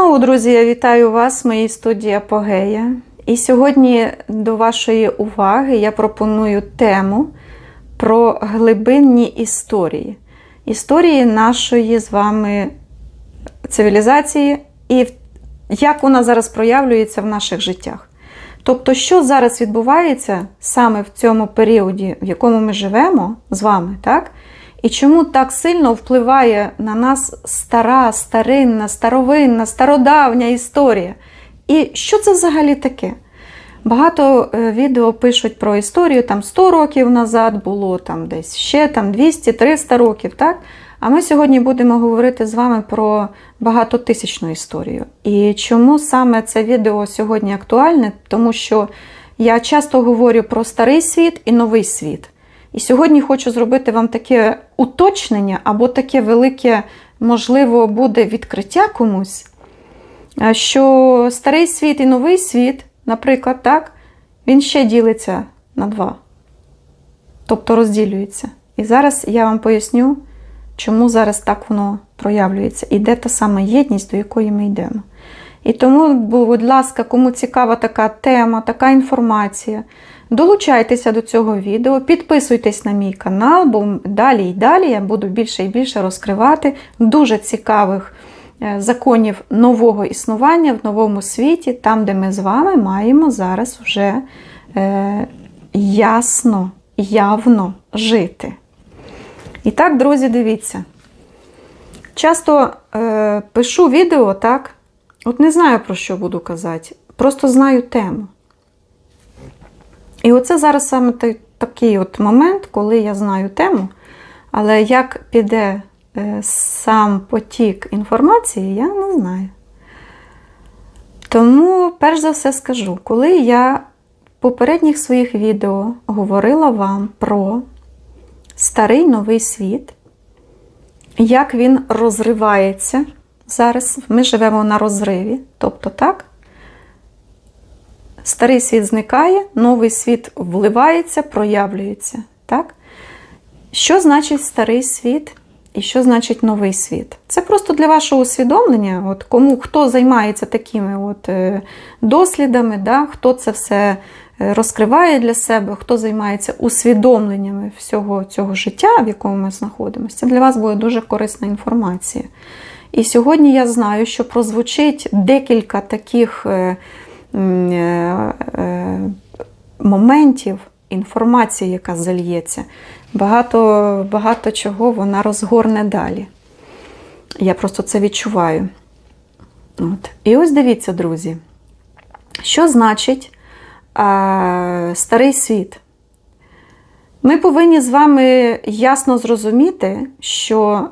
Знову, друзі, я вітаю вас в моїй студії Апогея. І сьогодні до вашої уваги я пропоную тему про глибинні історії. Історії нашої з вами цивілізації і як вона зараз проявлюється в наших життях. Тобто, що зараз відбувається саме в цьому періоді, в якому ми живемо з вами, так? І чому так сильно впливає на нас стара, старинна, старовинна, стародавня історія? І що це взагалі таке? Багато е, відео пишуть про історію там 100 років назад було, там десь ще там 200-300 років. так? А ми сьогодні будемо говорити з вами про багатотисячну історію. І чому саме це відео сьогодні актуальне? Тому що я часто говорю про старий світ і новий світ. І сьогодні хочу зробити вам таке уточнення або таке велике, можливо, буде відкриття комусь, що старий світ і новий світ, наприклад, так, він ще ділиться на два. Тобто розділюється. І зараз я вам поясню, чому зараз так воно проявлюється. І де та сама єдність, до якої ми йдемо. І тому, будь ласка, кому цікава така тема, така інформація, долучайтеся до цього відео, підписуйтесь на мій канал, бо далі і далі я буду більше і більше розкривати дуже цікавих законів нового існування в новому світі, там, де ми з вами маємо зараз вже е, ясно, явно жити. І так, друзі, дивіться. Часто е, пишу відео, так, от не знаю, про що буду казати, просто знаю тему. І оце зараз саме такий от момент, коли я знаю тему, але як піде е, сам потік інформації, я не знаю. Тому, перш за все, скажу, коли я в попередніх своїх відео говорила вам про старий новий світ, як він розривається зараз, ми живемо на розриві, тобто так. Старий світ зникає, новий світ вливається, проявлюється. Так? Що значить старий світ і що значить новий світ? Це просто для вашого усвідомлення, от кому хто займається такими от е, дослідами, да? хто це все розкриває для себе, хто займається усвідомленнями всього цього життя, в якому ми знаходимося, це для вас буде дуже корисна інформація. І сьогодні я знаю, що прозвучить декілька таких. Е, моментів інформації, яка зальється, багато, багато чого вона розгорне далі. Я просто це відчуваю. От. І ось дивіться, друзі, що значить а, старий світ? Ми повинні з вами ясно зрозуміти, що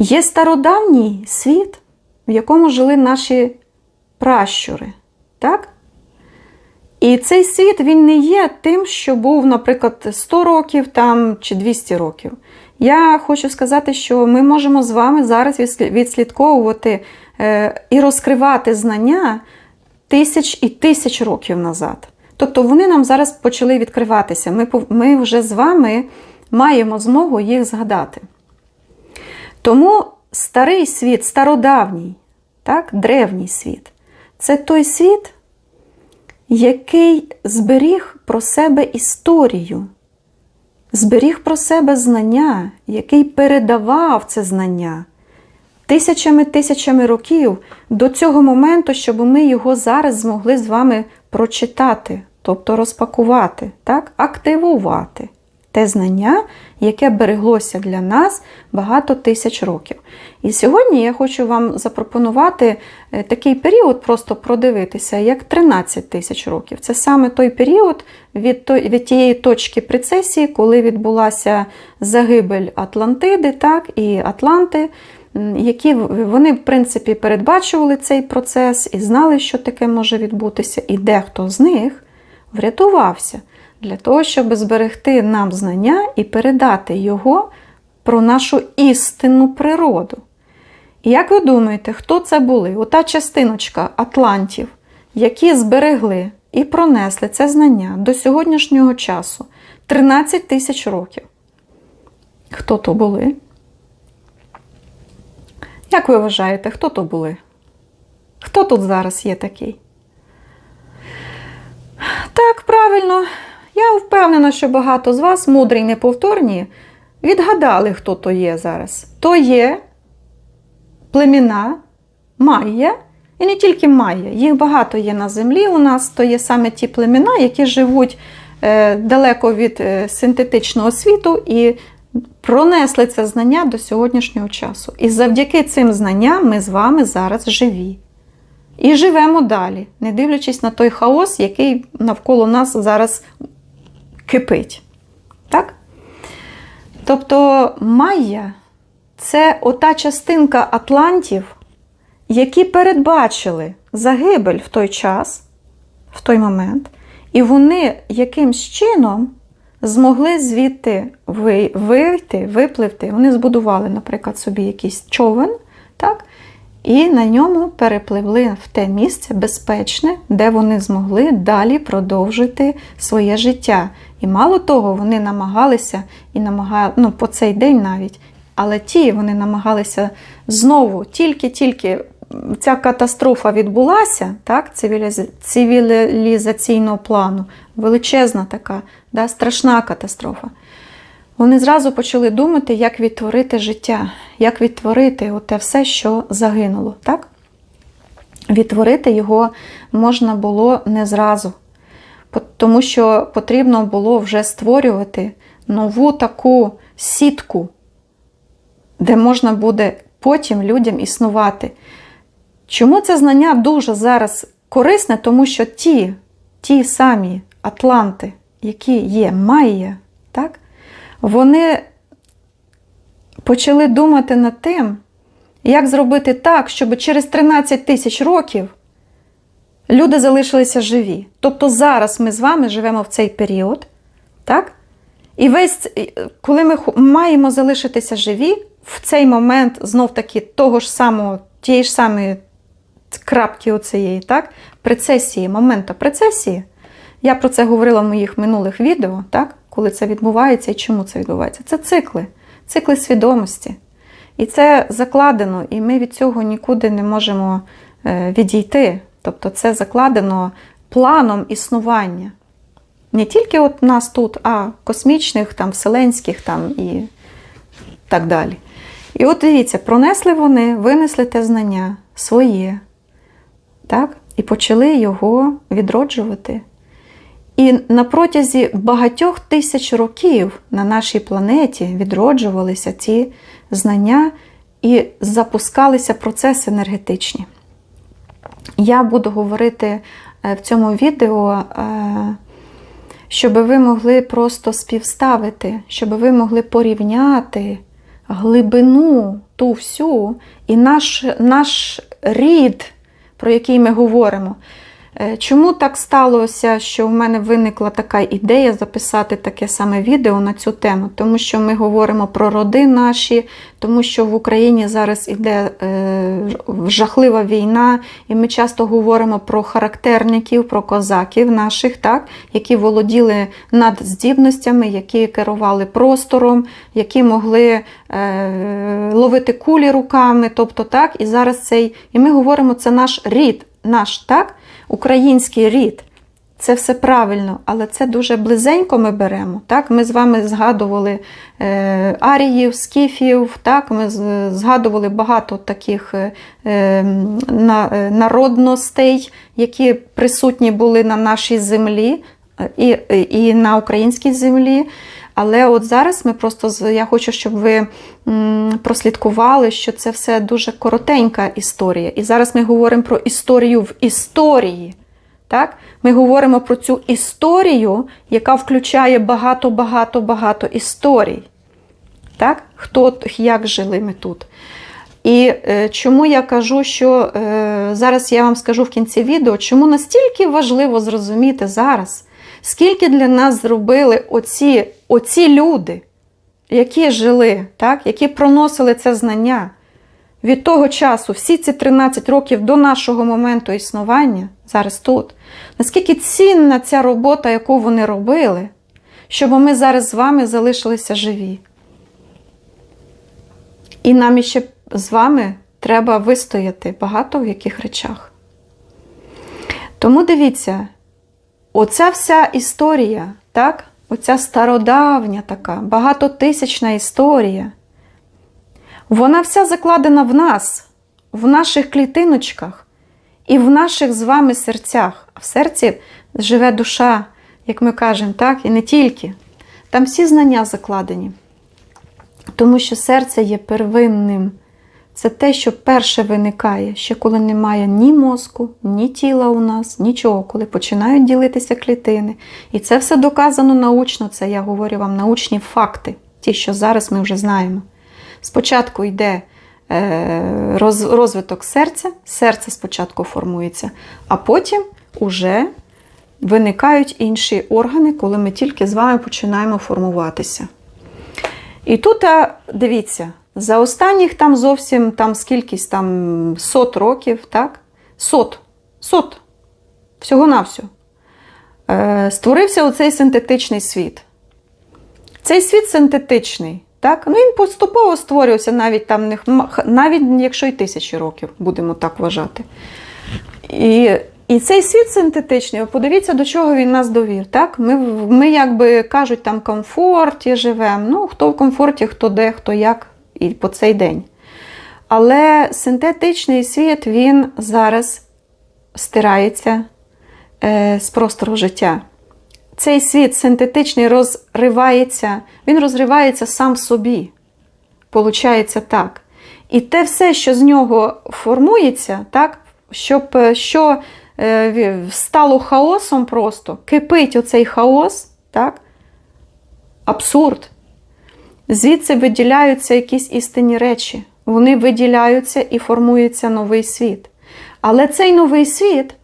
є стародавній світ, в якому жили наші пращури. Так? І цей світ він не є тим, що був, наприклад, 100 років там, чи 200 років. Я хочу сказати, що ми можемо з вами зараз відслідковувати е, і розкривати знання тисяч і тисяч років назад. Тобто вони нам зараз почали відкриватися. Ми, Ми вже з вами маємо змогу їх згадати. Тому старий світ, стародавній, так, древній світ це той світ, який зберіг про себе історію, зберіг про себе знання, який передавав це знання тисячами тисячами років до цього моменту, щоб ми його зараз змогли з вами прочитати, тобто розпакувати, так? активувати те знання, яке береглося для нас багато тисяч років. І сьогодні я хочу вам запропонувати е, такий період, просто продивитися, як 13 тисяч років. Це саме той період від від тієї точки прецесії, коли відбулася загибель Атлантиди так, і Атланти. Які вони, в принципі, передбачували цей процес і знали, що таке може відбутися, і дехто з них врятувався для того, щоб зберегти нам знання і передати його про нашу істинну природу. І як ви думаєте, хто це були? Ота частиночка Атлантів, які зберегли і пронесли це знання до сьогоднішнього часу 13 тисяч років. Хто то були? Як ви вважаєте, хто то були? Хто тут зараз є такий? Так, правильно. Я впевнена, що багато з вас, мудрі й неповторні, відгадали, хто то є зараз. То є племіна Майя, і не тільки Майя, їх багато є на землі у нас, то є саме ті племена, які живуть е, далеко від е, синтетичного світу і пронесли це знання до сьогоднішнього часу. І завдяки цим знанням ми з вами зараз живі. І живемо далі, не дивлячись на той хаос, який навколо нас зараз кипить. Так? Тобто Майя це ота частинка Атлантів, які передбачили загибель в той час, в той момент, і вони якимсь чином змогли звідти вийти, випливти. Вони збудували, наприклад, собі якийсь човен, так? і на ньому перепливли в те місце безпечне, де вони змогли далі продовжити своє життя. І мало того, вони намагалися і намагали, ну, по цей день навіть, але ті вони намагалися знову, тільки-тільки ця катастрофа відбулася, так, цивілізаційного плану, величезна така, да, страшна катастрофа. Вони зразу почали думати, як відтворити життя, як відтворити те все, що загинуло. Так? Відтворити його можна було не зразу, тому що потрібно було вже створювати нову таку сітку, де можна буде потім людям існувати. Чому це знання дуже зараз корисне? Тому що ті, ті самі атланти, які є Майя, так? вони почали думати над тим, як зробити так, щоб через 13 тисяч років люди залишилися живі. Тобто зараз ми з вами живемо в цей період, так? І весь, е, коли ми маємо залишитися живі, в цей момент знов таки того ж самого, тієї ж самої крапки оцієї, так? Прецесії, моменту прецесії. Я про це говорила в моїх минулих відео, так? коли це відбувається і чому це відбувається. Це цикли, цикли свідомості. І це закладено, і ми від цього нікуди не можемо е, відійти. Тобто це закладено планом існування. Не тільки от нас тут, а космічних, там, вселенських там, і так далі. І от дивіться, пронесли вони, винесли те знання своє, так? і почали його відроджувати. І на протязі багатьох тисяч років на нашій планеті відроджувалися ці знання і запускалися процеси енергетичні. Я буду говорити е, в цьому відео, е, щоб ви могли просто співставити, щоб ви могли порівняти глибину ту всю і наш, наш рід, про який ми говоримо. Е, Чому так сталося, що в мене виникла така ідея записати таке саме відео на цю тему? Тому що ми говоримо про роди наші, тому що в Україні зараз іде е, жахлива війна, і ми часто говоримо про характерників, про козаків наших, так, які володіли надздібностями, які керували простором, які могли е, ловити кулі руками. Тобто так, і зараз цей, і ми говоримо, це наш рід, наш так український рід. Це все правильно, але це дуже близенько ми беремо. Так? Ми з вами згадували е, аріїв, скіфів, так? ми згадували багато таких е, е, на, е, народностей, які присутні були на нашій землі е, і, і на українській землі. Але от зараз ми просто я хочу, щоб ви прослідкували, що це все дуже коротенька історія. І зараз ми говоримо про історію в історії. Так? Ми говоримо про цю історію, яка включає багато-багато-багато історій. Так? Хто як жили ми тут. І е, чому я кажу, що е, зараз я вам скажу в кінці відео, чому настільки важливо зрозуміти зараз, скільки для нас зробили оці, оці люди, які жили, так? які проносили це знання від того часу, всі ці 13 років до нашого моменту існування, зараз тут, наскільки цінна ця робота, яку вони робили, щоб ми зараз з вами залишилися живі. І нам іще з вами треба вистояти багато в яких речах. Тому дивіться, оця вся історія, так? Оця стародавня така, багатотисячна історія, вона вся закладена в нас, в наших клітиночках і в наших з вами серцях. А в серці живе душа, як ми кажемо, так? І не тільки. Там всі знання закладені. Тому що серце є первинним. Це те, що перше виникає, ще коли немає ні мозку, ні тіла у нас, нічого, коли починають ділитися клітини. І це все доказано научно, це я говорю вам научні факти, ті, що зараз ми вже знаємо. Спочатку йде е, розвиток серця, серце спочатку формується, а потім уже виникають інші органи, коли ми тільки з вами починаємо формуватися. І тут, дивіться, за останніх там зовсім там скількись там сот років, так? Сот. Сот. Всього-навсього. Е, створився оцей синтетичний світ. Цей світ синтетичний. Так? Ну, він поступово створювався навіть там, навіть якщо й тисячі років, будемо так вважати. І, і цей світ синтетичний, подивіться, до чого він нас довів. Так? Ми, ми якби кажуть, там комфорті живемо. Ну, хто в комфорті, хто де, хто як, і по цей день. Але синтетичний світ він зараз стирається е, з простору життя. Цей світ синтетичний розривається, він розривається сам собі. Получається так. І те все, що з нього формується, так, щоб що е, стало хаосом просто, кипить оцей хаос, так, абсурд. Звідси виділяються якісь істинні речі. Вони виділяються і формується новий світ. Але цей новий світ,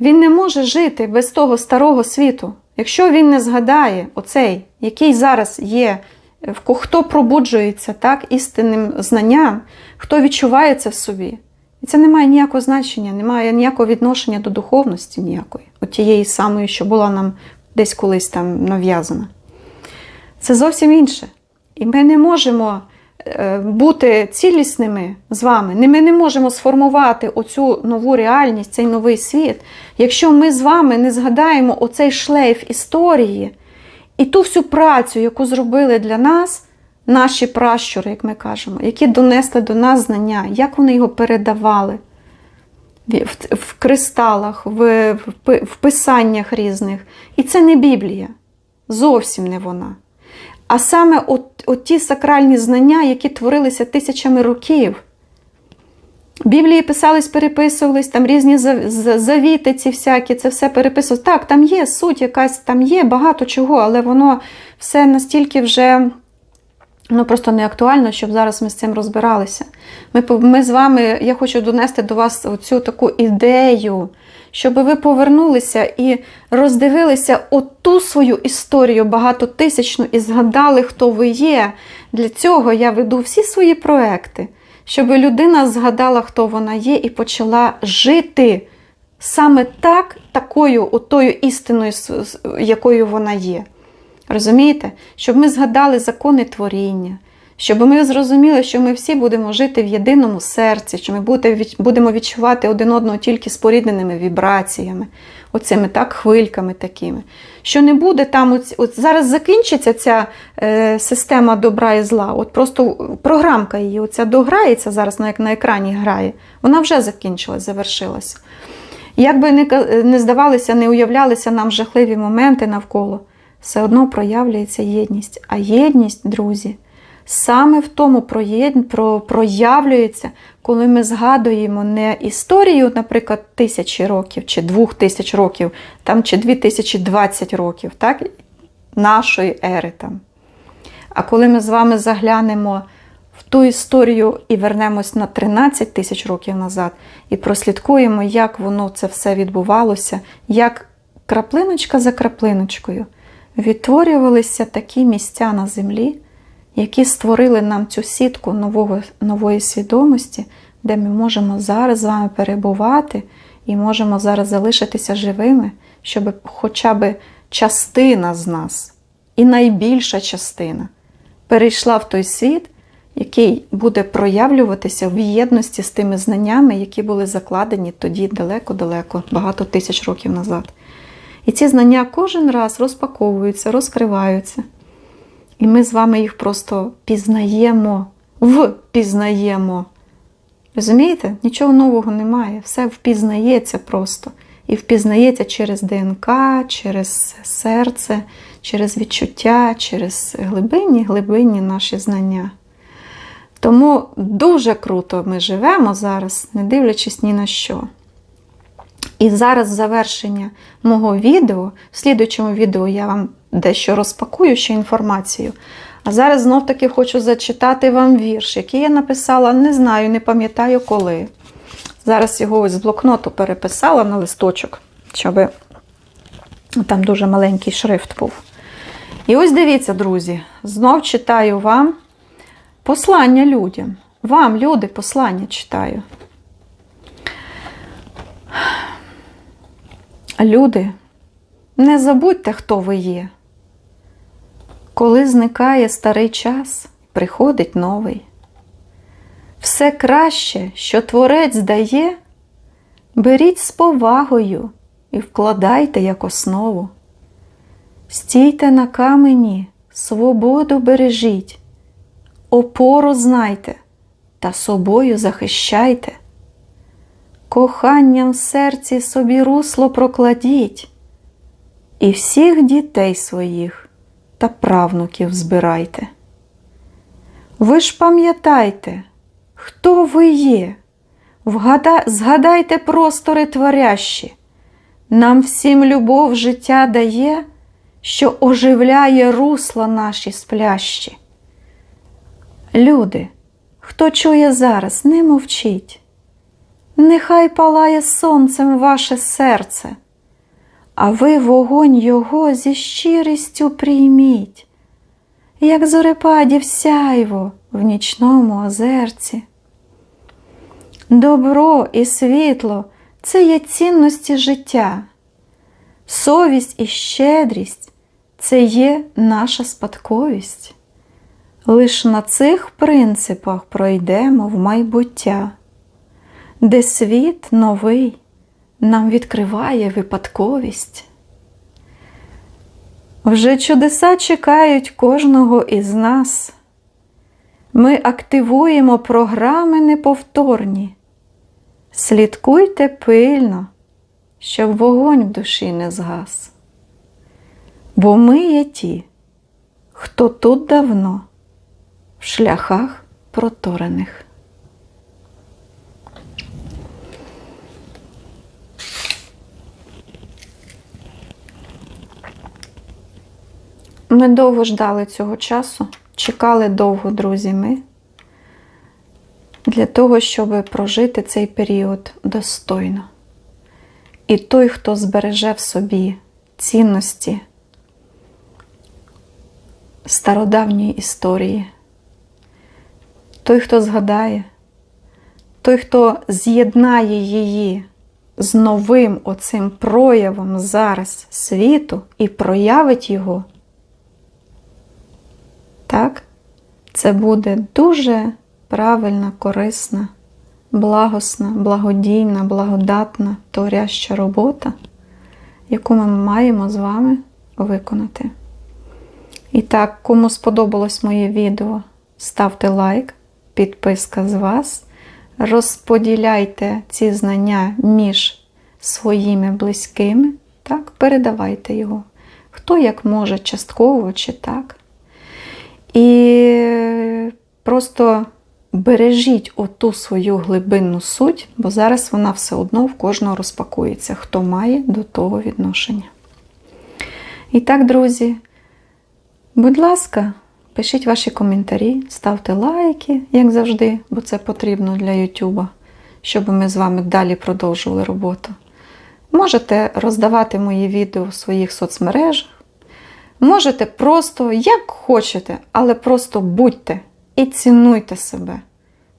він не може жити без того старого світу. Якщо він не згадає оцей, який зараз є, хто пробуджується так, істинним знанням, хто відчуває це в собі. І це не має ніякого значення, не має ніякого відношення до духовності ніякої, от тієї самої, що була нам десь колись там нав'язана. Це зовсім інше. І ми не можемо е, бути цілісними з вами. Ми не можемо сформувати оцю нову реальність, цей новий світ, якщо ми з вами не згадаємо оцей шлейф історії і ту всю працю, яку зробили для нас наші пращури, як ми кажемо, які донесли до нас знання, як вони його передавали в, кристалах, в писаннях різних. І це не Біблія. Зовсім не вона. А саме от, от ті сакральні знання, які творилися тисячами років. Біблії писались, переписувались, там різні завіти, ці всякі, це все переписувалось. Так, там є суть якась, там є багато чого, але воно все настільки вже ну, просто не актуально, щоб зараз ми з цим розбиралися. Ми, ми з вами, я хочу донести до вас цю таку ідею, щоб ви повернулися і роздивилися оту свою історію багатотисячну і згадали, хто ви є. Для цього я веду всі свої проекти, щоб людина згадала, хто вона є, і почала жити саме так, такою, отою істиною, якою вона є. Розумієте? Щоб ми згадали закони творіння, щоб ми зрозуміли, що ми всі будемо жити в єдиному серці, що ми будемо відчувати один одного тільки спорідненими вібраціями, оцими так, хвильками такими. Що не буде там, оць- от зараз закінчиться ця е, система добра і зла. От просто програмка її, оця дограється зараз, як на екрані грає, вона вже закінчилась, завершилася. Як би не, ка- не здавалися, не уявлялися нам жахливі моменти навколо, все одно проявляється єдність. А єдність, друзі, саме в тому проявлюється, коли ми згадуємо не історію, наприклад, тисячі років чи двох тисяч років, там, чи 2020 років, так? нашої ери там. А коли ми з вами заглянемо в ту історію і вернемось на 13 тисяч років назад, і прослідкуємо, як воно це все відбувалося, як краплиночка за краплиночкою відтворювалися такі місця на землі, які створили нам цю сітку нового, нової свідомості, де ми можемо зараз з вами перебувати і можемо зараз залишитися живими, щоб хоча б частина з нас, і найбільша частина перейшла в той світ, який буде проявлюватися в єдності з тими знаннями, які були закладені тоді далеко-далеко, багато тисяч років назад. І ці знання кожен раз розпаковуються, розкриваються. І ми з вами їх просто пізнаємо, впізнаємо. Розумієте? Нічого нового немає. Все впізнається просто. І впізнається через ДНК, через серце, через відчуття, через глибинні, глибинні наші знання. Тому дуже круто ми живемо зараз, не дивлячись ні на що. І зараз завершення мого відео, в слідуючому відео я вам дещо розпакую ще інформацію. А зараз знов-таки хочу зачитати вам вірш, який я написала, не знаю, не пам'ятаю коли. Зараз його ось з блокноту переписала на листочок, щоб там дуже маленький шрифт був. І ось дивіться, друзі, знов читаю вам послання людям. Вам, люди, послання читаю. Люди, не забудьте, хто ви є. Коли зникає старий час, приходить новий. Все краще, що творець дає, беріть з повагою і вкладайте як основу. Стійте на камені, свободу бережіть, опору знайте та собою захищайте. Коханням в серці собі русло прокладіть, і всіх дітей своїх та правнуків збирайте. Ви ж пам'ятайте, хто ви є, Вгада... згадайте простори творящі, нам всім любов життя дає, що оживляє русла наші сплящі. Люди, хто чує зараз, не мовчіть. Нехай палає сонцем ваше серце, а ви вогонь його зі щирістю прийміть, як зорепадів сяйво в нічному озерці. Добро і світло це є цінності життя, совість і щедрість це є наша спадковість. Лиш на цих принципах пройдемо в майбуття де світ новий нам відкриває випадковість. Вже чудеса чекають кожного із нас. Ми активуємо програми неповторні. Слідкуйте пильно, щоб вогонь в душі не згас. Бо ми є ті, хто тут давно в шляхах проторених. Ми довго ждали цього часу, чекали довго, друзі, ми, для того, щоб прожити цей період достойно. І той, хто збереже в собі цінності стародавньої історії, той, хто згадає, той, хто з'єднає її з новим оцим проявом зараз світу і проявить його. Так? Це буде дуже правильна, корисна, благосна, благодійна, благодатна, творяща робота, яку ми маємо з вами виконати. І так, кому сподобалось моє відео, ставте лайк, підписка з вас. Розподіляйте ці знання між своїми близькими, так, передавайте його. Хто як може, частково чи так. І просто бережіть оту свою глибинну суть, бо зараз вона все одно в кожного розпакується, хто має до того відношення. І так, друзі, будь ласка, пишіть ваші коментарі, ставте лайки, як завжди, бо це потрібно для Ютуба, щоб ми з вами далі продовжували роботу. Можете роздавати мої відео в своїх соцмережах. Можете просто, як хочете, але просто будьте і цінуйте себе,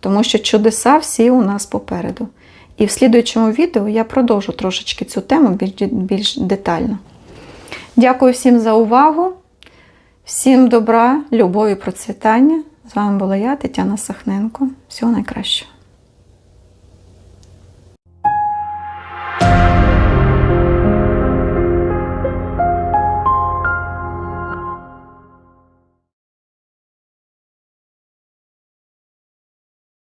тому що чудеса всі у нас попереду. І в слідуючому відео я продовжу трошечки цю тему більш, детально. Дякую всім за увагу, всім добра, любові, процвітання. З вами була я, Тетяна Сахненко. Всього найкращого.